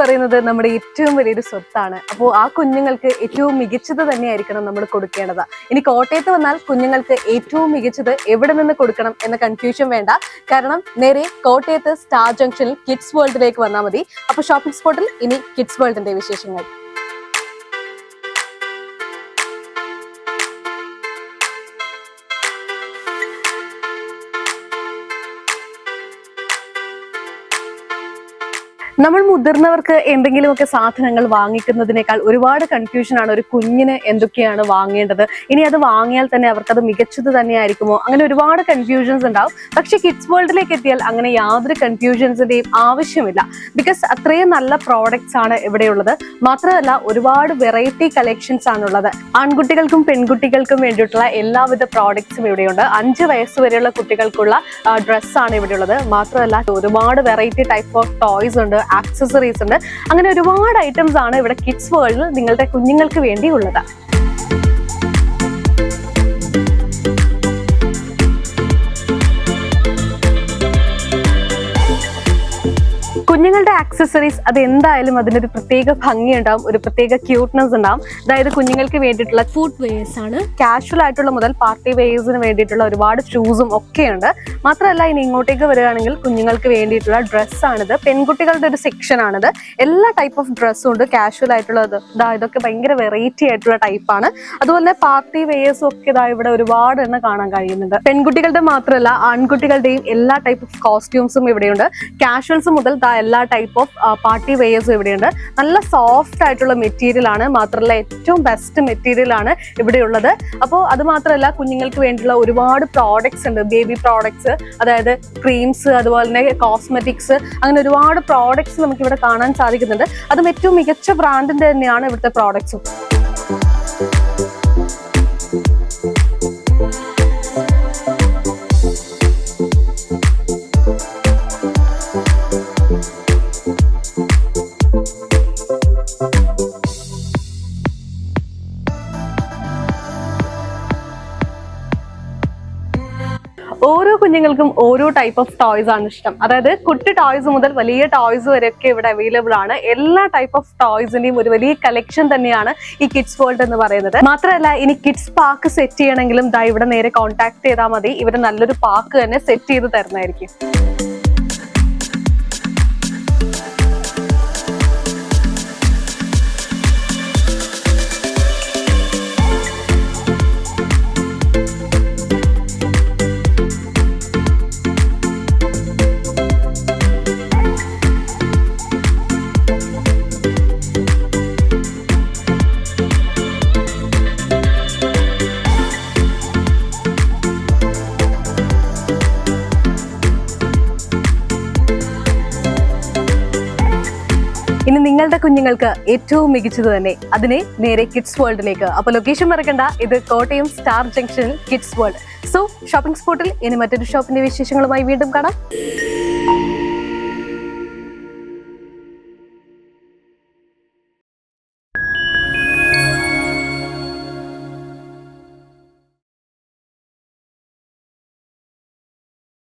പറയുന്നത് നമ്മുടെ ഏറ്റവും വലിയൊരു സ്വത്താണ്. അപ്പോൾ ആ കുഞ്ഞുങ്ങൾക്ക് ഏറ്റവും മികച്ചത് തന്നെയായിരിക്കണം നമ്മൾ കൊടുക്കേണ്ടത്. ഇനി കോട്ടയത്ത് വന്നാൽ കുഞ്ഞുങ്ങൾക്ക് ഏറ്റവും മികച്ചത് എവിടെ നിന്ന് കൊടുക്കണം എന്ന കൺഫ്യൂഷൻ വേണ്ട. കാരണം നേരെ കോട്ടയത്ത് സ്റ്റാർ ജംഗ്ഷനിൽ കിഡ്സ് വേൾഡിലേക്ക് വന്നാൽ മതി. അപ്പോൾ ഷോപ്പിംഗ് സ്പോട്ടിൽ ഇനി കിഡ്സ് വേൾഡിന്റെ വിശേഷങ്ങൾ. നമ്മൾ മുതിർന്നവർക്ക് എന്തെങ്കിലുമൊക്കെ സാധനങ്ങൾ വാങ്ങിക്കുന്നതിനേക്കാൾ ഒരുപാട് കൺഫ്യൂഷനാണ് ഒരു കുഞ്ഞിന് എന്തൊക്കെയാണ് വാങ്ങേണ്ടത്. ഇനി അത് വാങ്ങിയാൽ തന്നെ അവർക്കത് മികച്ചത് തന്നെയായിരിക്കുമോ? അങ്ങനെ ഒരുപാട് കൺഫ്യൂഷൻസ് ഉണ്ടാവും. പക്ഷെ കിഡ്സ് വേൾഡിലേക്ക് എത്തിയാൽ അങ്ങനെ യാതൊരു കൺഫ്യൂഷൻസിന്റെയും ആവശ്യമില്ല. ബിക്കോസ് അത്രയും നല്ല പ്രോഡക്ട്സ് ആണ് ഇവിടെയുള്ളത്. മാത്രമല്ല ഒരുപാട് വെറൈറ്റി കളക്ഷൻസ് ആണുള്ളത്. ആൺകുട്ടികൾക്കും പെൺകുട്ടികൾക്കും വേണ്ടിയിട്ടുള്ള എല്ലാവിധ പ്രോഡക്ട്സും ഇവിടെയുണ്ട്. അഞ്ച് വയസ്സ് വരെയുള്ള കുട്ടികൾക്കുള്ള ഡ്രസ്സാണ് ഇവിടെയുള്ളത്. മാത്രമല്ല ഒരുപാട് വെറൈറ്റി ടൈപ്പ് ഓഫ് ടോയ്സ് ഉണ്ട്. ആക്സസറീസ് ഉണ്ട്. അങ്ങനെ ഒരുപാട് ഐറ്റംസ് ആണ് ഇവിടെ കിഡ്സ് വേൾഡിൽ നിങ്ങളുടെ കുഞ്ഞുങ്ങൾക്ക് വേണ്ടി ഉള്ളത് കുഞ്ഞുങ്ങളുടെ ആക്സസറീസ് അത് എന്തായാലും അതിനൊരു പ്രത്യേക ഭംഗി ഉണ്ടാവും ഒരു പ്രത്യേക ക്യൂട്ട്നെസ് ഉണ്ടാവും. അതായത് കുഞ്ഞുങ്ങൾക്ക് വേണ്ടിയിട്ടുള്ള ഫുഡ് വെയേഴ്സ് ആണ്. കാഷ്വൽ ആയിട്ടുള്ള മുതൽ പാർട്ടി വെയേഴ്സിന് വേണ്ടിയിട്ടുള്ള ഒരുപാട് ഷൂസും ഒക്കെയുണ്ട്. മാത്രമല്ല ഇനി ഇങ്ങോട്ടേക്ക് വരികയാണെങ്കിൽ കുഞ്ഞുങ്ങൾക്ക് വേണ്ടിയിട്ടുള്ള ഡ്രസ്സാണിത് പെൺകുട്ടികളുടെ ഒരു സെക്ഷൻ ആണിത്. എല്ലാ ടൈപ്പ് ഓഫ് ഡ്രസ്സും ഉണ്ട്. കാഷ്വൽ ആയിട്ടുള്ളത് ഇതാ ഇതൊക്കെ ഭയങ്കര വെറൈറ്റി ആയിട്ടുള്ള ടൈപ്പാണ് അതുപോലെ പാർട്ടി വെയേഴ്സും ഒക്കെ ഇതാ ഇവിടെ ഒരുപാട് എണ്ണം കാണാൻ കഴിയുന്നുണ്ട്. പെൺകുട്ടികളുടെ മാത്രമല്ല ആൺകുട്ടികളുടെയും എല്ലാ ടൈപ്പ് ഓഫ് കോസ്റ്റ്യൂംസും ഇവിടെയുണ്ട്. കാഷ്വൽസ് മുതൽ ദാ എല്ലാ ടൈപ്പ് ഓഫ് പാർട്ടി വെയേഴ്സും ഇവിടെയുണ്ട്. നല്ല സോഫ്റ്റ് ആയിട്ടുള്ള മെറ്റീരിയൽ ആണ്. മാത്രമല്ല ഏറ്റവും ബെസ്റ്റ് മെറ്റീരിയൽ ആണ് ഇവിടെയുള്ളത്. അപ്പോൾ അത് മാത്രമല്ല കുഞ്ഞുങ്ങൾക്ക് വേണ്ടിയുള്ള ഒരുപാട് പ്രോഡക്ട്സ് ഉണ്ട്. ബേബി പ്രോഡക്ട്സ് അതായത് ക്രീംസ് അതുപോലെ തന്നെ കോസ്മെറ്റിക്സ് അങ്ങനെ ഒരുപാട് പ്രോഡക്ട്സ് നമുക്ക് ഇവിടെ കാണാൻ സാധിക്കുന്നുണ്ട്. അതും ഏറ്റവും മികച്ച ബ്രാൻഡിന്റെ തന്നെയാണ് ഇവിടുത്തെ പ്രോഡക്ട്സും ഓരോ കുഞ്ഞുങ്ങൾക്കും ഓരോ ടൈപ്പ് ഓഫ് ടോയ്സ് ആണ് ഇഷ്ടം. അതായത് കുട്ടി ടോയ്സ് മുതൽ വലിയ ടോയ്സ് വരെയൊക്കെ ഇവിടെ അവൈലബിൾ ആണ്. എല്ലാ ടൈപ്പ് ഓഫ് ടോയ്സിന്റെയും ഒരു വലിയ കളക്ഷൻ തന്നെയാണ് ഈ കിഡ്സ് വേൾഡ് എന്ന് പറയുന്നത്. മാത്രമല്ല ഇനി കിഡ്സ് പാർക്ക് സെറ്റ് ചെയ്യണമെങ്കിലും ദാ ഇവിടെ നേരെ കോൺടാക്ട് ചെയ്താൽ മതി. ഇവർ നല്ലൊരു പാർക്ക് തന്നെ സെറ്റ് ചെയ്ത് തരുന്നതായിരിക്കും. നിങ്ങളുടെ കുഞ്ഞുങ്ങൾക്ക് ഏറ്റവും മികച്ചത് തന്നെ അതിനെ നേരെ കിഡ്സ് വേൾഡിലേക്ക് അപ്പൊ ലൊക്കേഷൻ മറക്കണ്ട ഇത് കോട്ടയം സ്റ്റാർ ജംഗ്ഷനിൽ കിഡ്സ് വേൾഡ് സോ ഷോപ്പിംഗ് സ്പോട്ടിൽ ഇനി മറ്റൊരു ഷോപ്പിന്റെ വിശേഷങ്ങളുമായി വീണ്ടും കാണാം.